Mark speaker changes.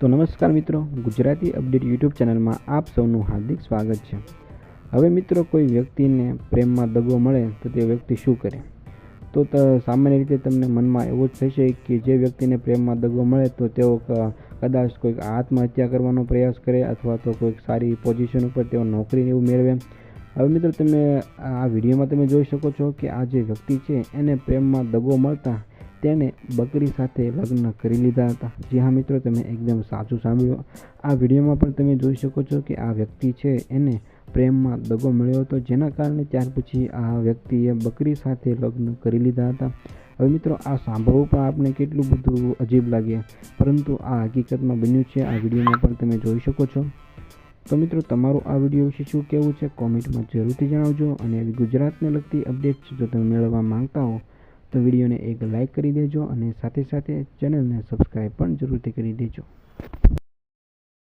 Speaker 1: તો નમસ્કાર મિત્રો, ગુજરાતી અપડેટ યુટ્યુબ ચેનલમાં આપ સૌનું હાર્દિક સ્વાગત છે. હવે મિત્રો કોઈ વ્યક્તિને પ્રેમમાં દગો મળે તો તે વ્યક્તિ શું કરે? તો સામાન્ય રીતે તમને મનમાં એવું જ થશે કે જે વ્યક્તિને પ્રેમમાં દગો મળે તો તેઓ કદાચ કોઈક આત્મહત્યા કરવાનો પ્રયાસ કરે અથવા તો કોઈક સારી પોઝિશન ઉપર તેઓ નોકરી એવું મેળવે. હવે મિત્રો તમે આ વિડીયોમાં તમે જોઈ શકો છો કે આ જે વ્યક્તિ છે એને પ્રેમમાં દગો મળતા તેણે બકરી સાથે લગ્ન કરી લીધા હતા. જી હા મિત્રો, તમે એકદમ સાચું સાંભળ્યું. આ વિડીયોમાં પણ તમે જોઈ શકો છો કે આ વ્યક્તિ છે, એને પ્રેમમાં દગો મળ્યો હતો, જેના કારણે ત્યાર પછી આ વ્યક્તિએ બકરી સાથે લગ્ન કરી લીધા હતા. હવે મિત્રો, આ સાંભળવું પણ આપણે કેટલું બધું અજીબ લાગે પરંતુ આ હકીકતમાં બન્યું છે, આ વિડીયોમાં પણ તમે જોઈ શકો છો. તો મિત્રો, તમારું આ વીડિયો વિશે શું કહેવું છે, કોમેન્ટમાં જરૂરથી જણાવજો. અને એવી ગુજરાતને લગતી અપડેટ્સ જો તમે મેળવવા માંગતા હો તો વિડીયોને એક લાઇક કરી દેજો અને સાથે સાથે ચેનલને સબસ્ક્રાઈબ પણ જરૂરથી કરી દેજો.